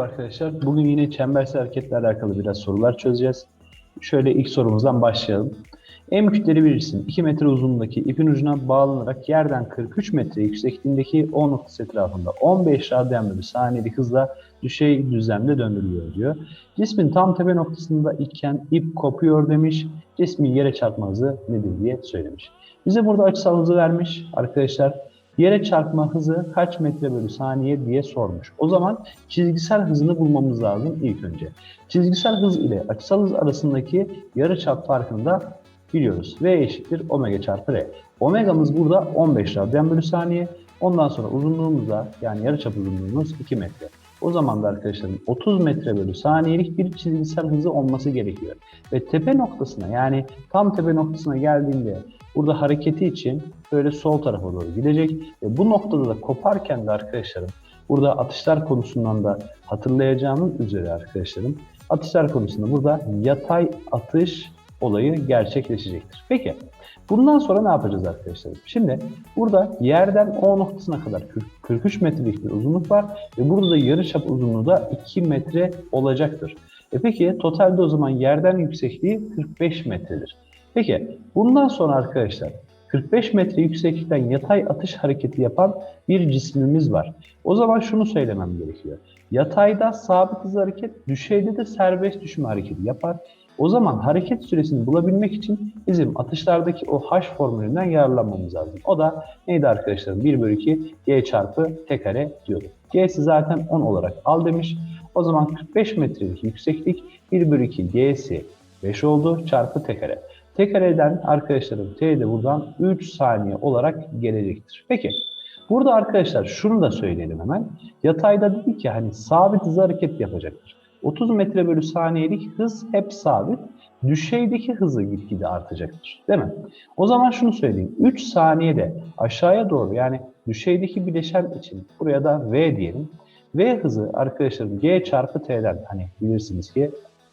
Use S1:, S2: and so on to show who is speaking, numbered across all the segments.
S1: Merhaba arkadaşlar. Bugün yine çembersel hareketle alakalı biraz sorular çözeceğiz. Şöyle ilk sorumuzdan başlayalım. M kütleli bir cisim 2 metre uzunluğundaki ipin ucuna bağlanarak yerden 43 metre yüksekliğindeki O noktası etrafında 15 radyan bölü saniyelik hızla düşey düzlemde döndürülüyor diyor. Cismin tam tepe noktasında iken ip kopuyor demiş. Cismin yere çarpma hızı nedir diye söylemiş. Bize burada açısal hızı vermiş arkadaşlar. Yere çarpma hızı kaç metre bölü saniye diye sormuş. O zaman çizgisel hızını bulmamız lazım ilk önce. Çizgisel hız ile açısal hız arasındaki yarıçap farkını da biliyoruz. V eşittir omega çarpı R. Omegamız burada 15 radyan bölü saniye. Ondan sonra uzunluğumuz da yani yarıçap uzunluğumuz 2 metre. O zaman da arkadaşlarım 30 metre bölü saniyelik bir çizgisel hızı olması gerekiyor. Ve tepe noktasına yani tam tepe noktasına geldiğinde burada hareketi için böyle sol tarafa doğru gidecek. Ve bu noktada da koparken de arkadaşlarım burada atışlar konusundan da hatırlayacağınız üzere arkadaşlarım atışlar konusunda burada yatay atış olayı gerçekleşecektir. Peki bundan sonra ne yapacağız arkadaşlar? Şimdi burada yerden O noktasına kadar 43 metrelik bir uzunluk var ve burada da yarıçap uzunluğu da 2 metre olacaktır. E peki totalde o zaman yerden yüksekliği 45 metredir. Peki bundan sonra arkadaşlar 45 metre yükseklikten yatay atış hareketi yapan bir cismimiz var. O zaman şunu söylemem gerekiyor. Yatayda sabit hız hareket, düşeyde de serbest düşme hareketi yapar. O zaman hareket süresini bulabilmek için bizim atışlardaki o h formülünden yararlanmamız lazım. O da neydi arkadaşlar? 1 bölü 2 g çarpı t kare diyordu. g'si zaten 10 olarak al demiş. O zaman 45 metrelik yükseklik 1 bölü 2 g'si 5 oldu çarpı t kare. T kareden arkadaşlarım t de buradan 3 saniye olarak gelecektir. Peki burada arkadaşlar şunu da söyleyelim hemen. Yatayda dedik ki hani sabit hız hareket yapacaktır. 30 metre bölü saniyelik hız hep sabit. Düşeydeki hızı gitgide artacaktır. Değil mi? O zaman şunu söyleyeyim. 3 saniyede aşağıya doğru yani düşeydeki bileşen için buraya da V diyelim. V hızı arkadaşlarım G çarpı T'den hani bilirsiniz ki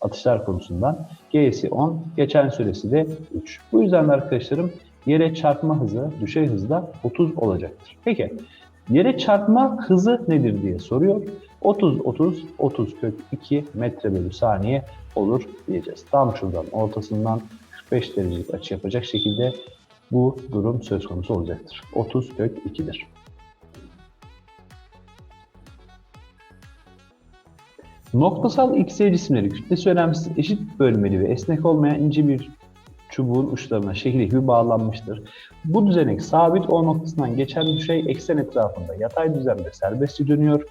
S1: atışlar konusundan G'si 10, geçen süresi de 3. Bu yüzden de arkadaşlarım yere çarpma hızı, düşey hızı da 30 olacaktır. Peki yere çarpma hızı nedir diye soruyor. 30, 30, 30 kök 2 metre bölü saniye olur diyeceğiz. Tam şuradan ortasından 45 derecelik açı yapacak şekilde bu durum söz konusu olacaktır. 30 kök 2'dir. Noktasal XY cisimleri kütlesi önemsiz, eşit bölmeli ve esnek olmayan ince bir çubuğun uçlarına şekil gibi bağlanmıştır. Bu düzenek sabit O noktasından geçen düşey eksen etrafında yatay düzlemde serbestçe dönüyor.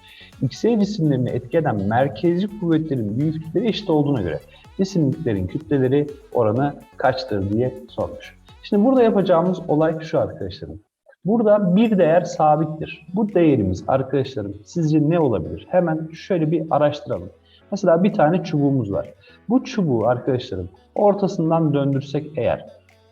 S1: XY cisimlerini etkileyen merkezci kuvvetlerin büyüklükleri eşit olduğuna göre cisimliklerin kütleleri oranı kaçtır diye sormuş. Şimdi burada yapacağımız olay şu arkadaşlarım. Burada bir değer sabittir. Bu değerimiz arkadaşlarım sizce ne olabilir? Hemen şöyle bir araştıralım. Mesela bir tane çubuğumuz var. Bu çubuğu arkadaşlarım ortasından döndürsek eğer,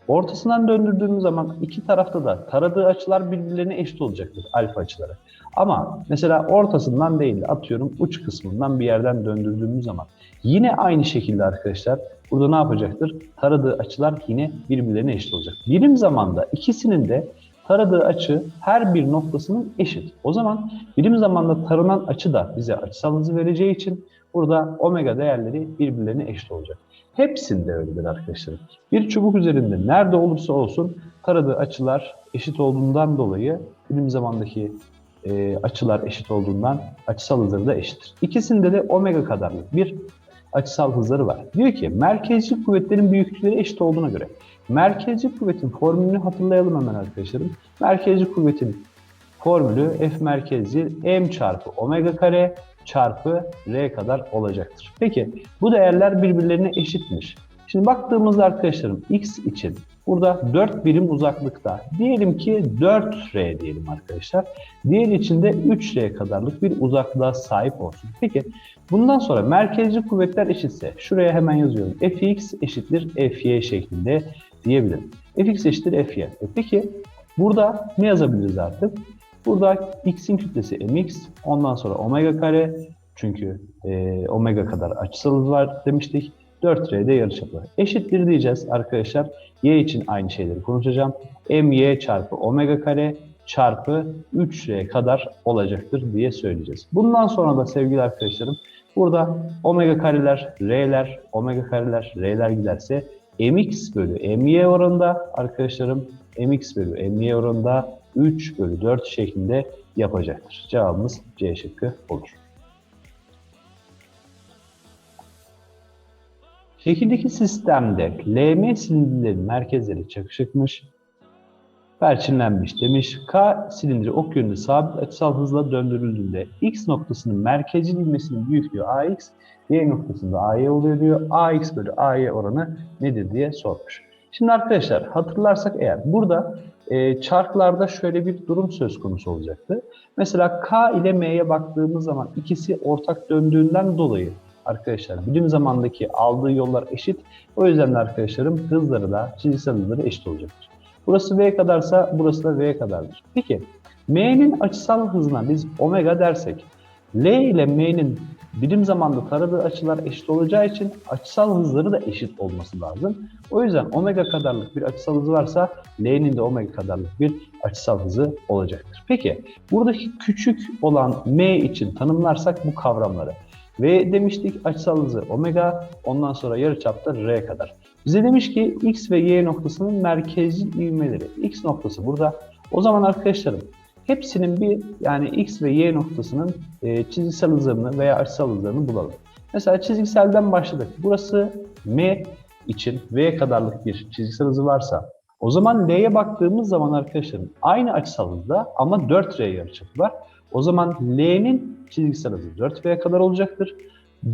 S1: ortasından döndürdüğümüz zaman iki tarafta da taradığı açılar birbirlerine eşit olacaktır alfa açıları. Ama mesela ortasından değil atıyorum uç kısmından bir yerden döndürdüğümüz zaman yine aynı şekilde arkadaşlar burada ne yapacaktır? Taradığı açılar yine birbirlerine eşit olacak. Birim zamanda ikisinin de taradığı açı her bir noktasının eşit. O zaman birim zamanda taranan açı da bize açısal hızı vereceği için burada omega değerleri birbirlerine eşit olacak. Hepsinde öyledir arkadaşlar. Bir çubuk üzerinde nerede olursa olsun taradığı açılar eşit olduğundan dolayı birim zamandaki e, açılar eşit olduğundan açısal hızları da eşittir. İkisinde de omega kadarlık bir açısal hızları var. Diyor ki merkezci kuvvetlerin büyüklükleri eşit olduğuna göre merkezci kuvvetin formülünü hatırlayalım hemen arkadaşlarım. Merkezci kuvvetin formülü F merkezci m çarpı omega kare çarpı r kadar olacaktır. Peki bu değerler birbirlerine eşitmiş. Şimdi baktığımızda arkadaşlarım x için burada 4 birim uzaklıkta diyelim ki 4r diyelim arkadaşlar. Diğer için de 3r kadarlık bir uzaklığa sahip olsun. Peki bundan sonra merkezci kuvvetler eşitse şuraya hemen yazıyorum. fx eşittir fy şeklinde diyebilirim. fx eşittir fy. E peki burada ne yazabiliriz artık? Burada x'in kütlesi mx, ondan sonra omega kare, çünkü e, omega kadar açısal var demiştik. 4R'de yarıçapı. Eşittir diyeceğiz arkadaşlar. Y için aynı şeyleri konuşacağım. My çarpı omega kare çarpı 3R kadar olacaktır diye söyleyeceğiz. Bundan sonra da sevgili arkadaşlarım burada omega kareler, R'ler, omega kareler, R'ler giderse mx bölü my oranında arkadaşlarım mx bölü my oranında 3 bölü 4 şeklinde yapacaktır. Cevabımız C şıkkı olur. Şekildeki sistemde LM silindirlerin merkezleri çakışıkmış, perçinlenmiş demiş. K silindiri ok yönünde sabit açısal hızla döndürüldüğünde X noktasının merkezcil ivmesinin büyüklüğü AX, Y noktasında AY oluyor diyor. AX bölü AY oranı nedir diye sormuş. Şimdi arkadaşlar hatırlarsak eğer burada e, çarklarda şöyle bir durum söz konusu olacaktı. Mesela K ile M'ye baktığımız zaman ikisi ortak döndüğünden dolayı arkadaşlar bilim zamandaki aldığı yollar eşit. O yüzden de arkadaşlarım hızları da çizgisel hızları eşit olacaktır. Burası V kadarsa burası da V kadardır. Peki M'nin açısal hızına biz omega dersek L ile M'nin birim zamanda taradığı açılar eşit olacağı için açısal hızları da eşit olması lazım. O yüzden omega kadarlık bir açısal hızı varsa L'nin de omega kadarlık bir açısal hızı olacaktır. Peki buradaki küçük olan M için tanımlarsak bu kavramları. V demiştik açısal hızı omega, ondan sonra yarıçapta R kadar. Bize demiş ki X ve Y noktasının merkezci ivmeleri. X noktası burada. O zaman arkadaşlarım hepsinin bir yani X ve Y noktasının e, çizgisel hızlarını veya açısal hızlarını bulalım. Mesela çizgiselden başladık. Burası M için V kadarlık bir çizgisel hızı varsa o zaman L'ye baktığımız zaman arkadaşlarım aynı açısal hızda ama 4R yarıçapı var. O zaman L'nin çizgisel hızı 4V kadar olacaktır.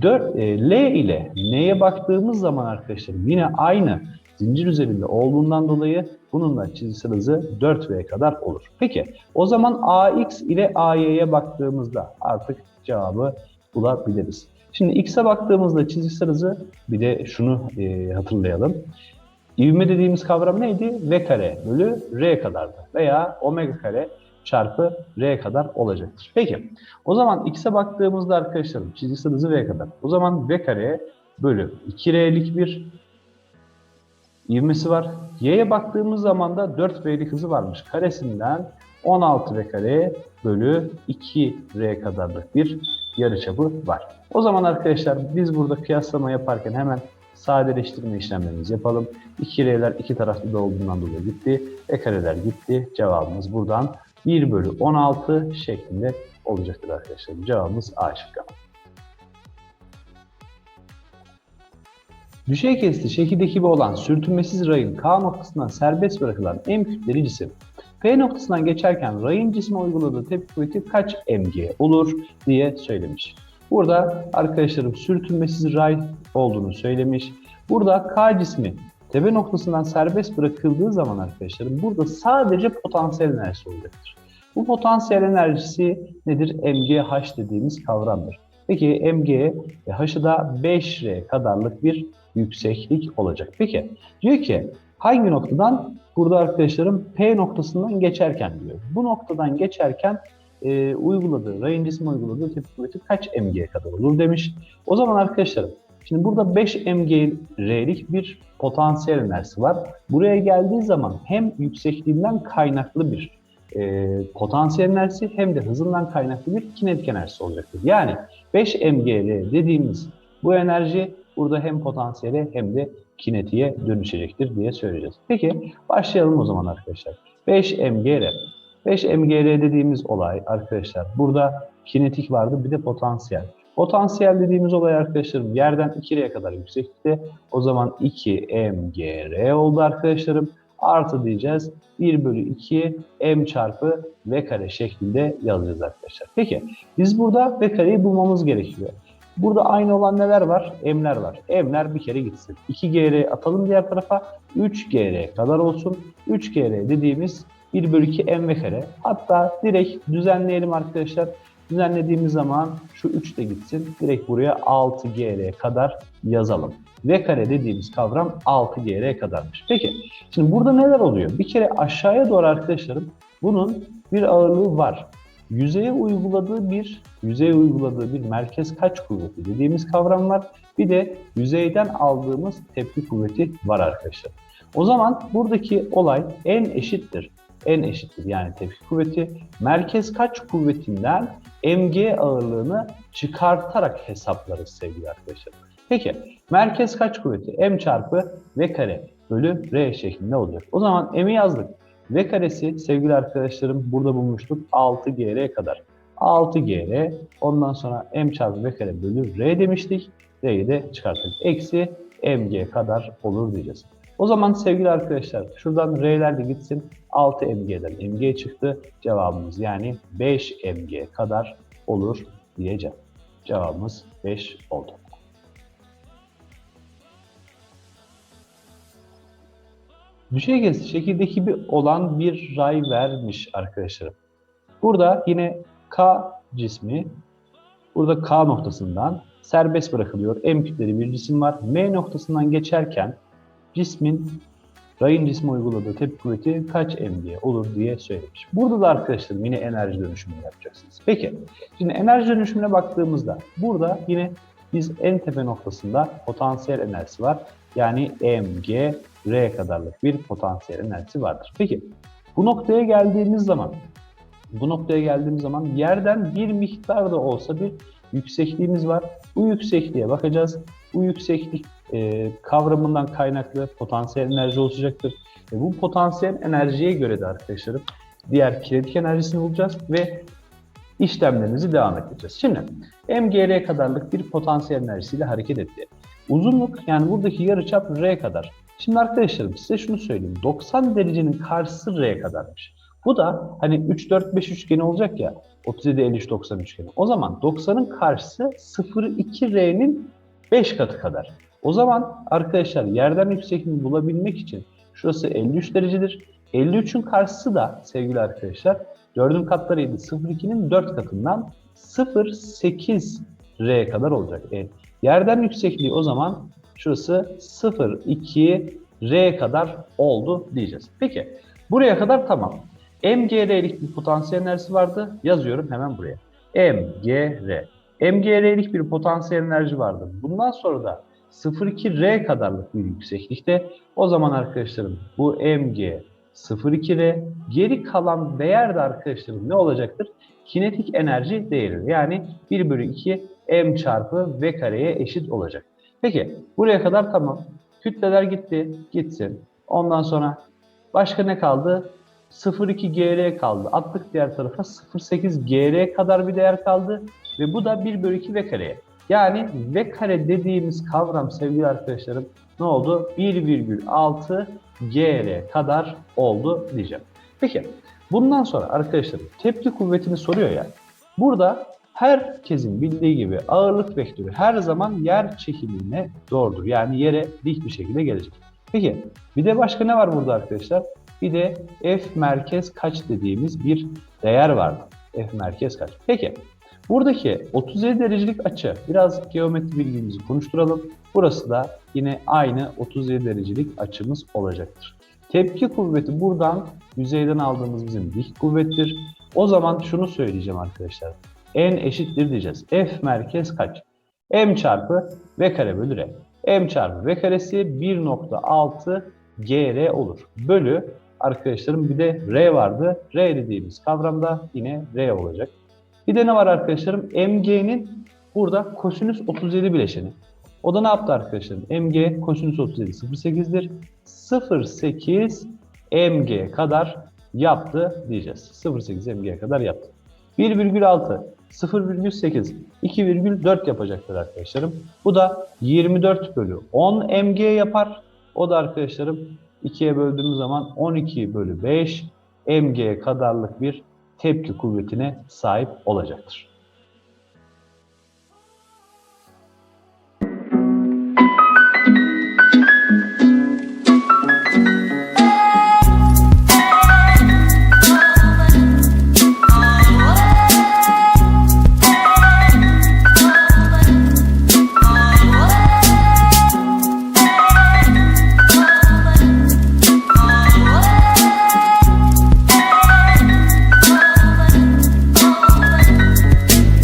S1: 4, e, L ile N'ye baktığımız zaman arkadaşlarım yine aynı zincir üzerinde olduğundan dolayı bunun da çizgisel hızı 4V kadar olur. Peki o zaman AX ile AY'ye baktığımızda artık cevabı bulabiliriz. Şimdi X'e baktığımızda çizgisel hızı bir de şunu e, hatırlayalım. İvme dediğimiz kavram neydi? V kare bölü R kadardı. Veya omega kare çarpı R kadar olacaktır. Peki o zaman X'e baktığımızda arkadaşlarım çizgisel hızı V kadar. O zaman V kare bölü 2R'lik bir ivmesi var. Y'ye baktığımız zaman da 4V'lik hızı varmış. Karesinden 16V kare bölü 2R kadarlık bir yarıçapı var. O zaman arkadaşlar biz burada kıyaslama yaparken hemen sadeleştirme işlemlerimizi yapalım. 2R'ler iki taraflı da olduğundan dolayı gitti. E kareler gitti. Cevabımız buradan 1 bölü 16 şeklinde olacaktır arkadaşlar. Cevabımız A şıkkı. Düşey kesti şekildeki gibi olan sürtünmesiz rayın K noktasından serbest bırakılan M kütleli cisim P noktasından geçerken rayın cisme uyguladığı tepki kuvveti kaç mg olur diye söylemiş. Burada arkadaşlarım sürtünmesiz ray olduğunu söylemiş. Burada K cismi tepe noktasından serbest bırakıldığı zaman arkadaşlarım burada sadece potansiyel enerjisi olacaktır. Bu potansiyel enerjisi nedir? MGH dediğimiz kavramdır. Peki MG ve da 5R kadarlık bir yükseklik olacak. Peki diyor ki hangi noktadan? Burada arkadaşlarım P noktasından geçerken diyor. Bu noktadan geçerken e, uyguladığı, rayın cismi uyguladığı tepki kuvveti kaç MG'ye kadar olur demiş. O zaman arkadaşlarım Şimdi burada 5 mg'lik bir potansiyel enerjisi var. Buraya geldiği zaman hem yüksekliğinden kaynaklı bir e, potansiyel enerjisi hem de hızından kaynaklı bir kinetik enerjisi olacaktır. Yani 5 mg'l dediğimiz bu enerji burada hem potansiyele hem de kinetiğe dönüşecektir diye söyleyeceğiz. Peki başlayalım o zaman arkadaşlar. 5 mg'l. 5 mg'l dediğimiz olay arkadaşlar burada kinetik vardı bir de potansiyel. Potansiyel dediğimiz olay arkadaşlarım yerden 2R'ye kadar yükseklikte. O zaman 2 mgr oldu arkadaşlarım. Artı diyeceğiz 1 bölü 2 m çarpı v kare şeklinde yazacağız arkadaşlar. Peki biz burada v kareyi bulmamız gerekiyor. Burada aynı olan neler var? M'ler var. M'ler bir kere gitsin. 2GR atalım diğer tarafa. 3GR kadar olsun. 3GR dediğimiz 1 bölü 2 M ve kare. Hatta direkt düzenleyelim arkadaşlar. Düzenlediğimiz zaman şu 3 de gitsin. Direkt buraya 6GR kadar yazalım. V kare dediğimiz kavram 6GR kadarmış. Peki şimdi burada neler oluyor? Bir kere aşağıya doğru arkadaşlarım bunun bir ağırlığı var. Yüzeye uyguladığı bir yüzeye uyguladığı bir merkez kaç kuvveti dediğimiz kavram var. Bir de yüzeyden aldığımız tepki kuvveti var arkadaşlar. O zaman buradaki olay en eşittir. N eşittir yani tepki kuvveti. Merkez kaç kuvvetinden mg ağırlığını çıkartarak hesaplarız sevgili arkadaşlar. Peki merkez kaç kuvveti? M çarpı V kare bölü R şeklinde olacak. O zaman M'i yazdık. V karesi sevgili arkadaşlarım burada bulmuştuk 6GR kadar. 6GR ondan sonra M çarpı V kare bölü R demiştik. R'yi de çıkarttık. Eksi MG kadar olur diyeceğiz. O zaman sevgili arkadaşlar şuradan R'ler de gitsin. 6 MG'den MG çıktı. Cevabımız yani 5 MG kadar olur diyeceğim. Cevabımız 5 oldu. Düşey şekildeki gibi olan bir ray vermiş arkadaşlarım. Burada yine K cismi burada K noktasından serbest bırakılıyor. M kütleli bir cisim var. M noktasından geçerken cismin rayın cisme uyguladığı tepki kuvveti kaç mg olur diye söylemiş. Burada da arkadaşlarım yine enerji dönüşümünü yapacaksınız. Peki, şimdi enerji dönüşümüne baktığımızda burada yine biz en tepe noktasında potansiyel enerjisi var. Yani mg r kadarlık bir potansiyel enerjisi vardır. Peki, bu noktaya geldiğimiz zaman bu noktaya geldiğimiz zaman yerden bir miktar da olsa bir yüksekliğimiz var. Bu yüksekliğe bakacağız. Bu yükseklik e, kavramından kaynaklı potansiyel enerji oluşacaktır. E, bu potansiyel enerjiye göre de arkadaşlarım diğer kinetik enerjisini bulacağız ve işlemlerimizi devam ettireceğiz. Şimdi mgr kadarlık bir potansiyel enerjisiyle hareket etti. Uzunluk yani buradaki yarıçap r kadar. Şimdi arkadaşlarım size şunu söyleyeyim. 90 derecenin karşısı r kadarmış. Bu da hani 3 4 5 üçgeni olacak ya. 37 53 90 üçgeni. O zaman 90'ın karşısı 0,2R'nin 5 katı kadar. O zaman arkadaşlar yerden yüksekliğini bulabilmek için şurası 53 derecedir. 53'ün karşısı da sevgili arkadaşlar 4'ün katlarıydı. 0,2'nin 4 katından 0,8R kadar olacak. Evet. Yerden yüksekliği o zaman şurası 0,2R kadar oldu diyeceğiz. Peki buraya kadar tamam. MGR'lik bir potansiyel enerjisi vardı. Yazıyorum hemen buraya. MGR. MGR'lik bir potansiyel enerji vardı. Bundan sonra da 0,2R kadarlık bir yükseklikte. O zaman arkadaşlarım bu MG 0,2R. Geri kalan değer de arkadaşlarım ne olacaktır? Kinetik enerji değeri. Yani 1 bölü 2 M çarpı V kareye eşit olacak. Peki buraya kadar tamam. Kütleler gitti. Gitsin. Ondan sonra başka ne kaldı? 0,2 GR kaldı. Attık diğer tarafa 0,8 GR kadar bir değer kaldı. Ve bu da 1 bölü 2 V kareye. Yani V kare dediğimiz kavram sevgili arkadaşlarım ne oldu? 1,6 GR kadar oldu diyeceğim. Peki bundan sonra arkadaşlarım tepki kuvvetini soruyor ya. Burada herkesin bildiği gibi ağırlık vektörü her zaman yer çekimine doğrudur. Yani yere dik bir şekilde gelecek. Peki bir de başka ne var burada arkadaşlar? Bir de F merkez kaç dediğimiz bir değer vardı. F merkez kaç? Peki buradaki 37 derecelik açı biraz geometri bilgimizi konuşturalım. Burası da yine aynı 37 derecelik açımız olacaktır. Tepki kuvveti buradan yüzeyden aldığımız bizim dik kuvvettir. O zaman şunu söyleyeceğim arkadaşlar. N eşittir diyeceğiz. F merkez kaç? M çarpı V kare bölü R. M çarpı V karesi 1.6 GR olur. Bölü arkadaşlarım bir de R vardı. R dediğimiz kavramda yine R olacak. Bir de ne var arkadaşlarım? MG'nin burada kosinüs 37 bileşeni. O da ne yaptı arkadaşlarım? MG kosinüs 37 0.8'dir. 0.8 MG kadar yaptı diyeceğiz. 0.8 MG kadar yaptı. 1,6 0,8 2,4 yapacaktır arkadaşlarım. Bu da 24 bölü 10 MG yapar. O da arkadaşlarım 2'ye böldüğümüz zaman 12 bölü 5 mg kadarlık bir tepki kuvvetine sahip olacaktır.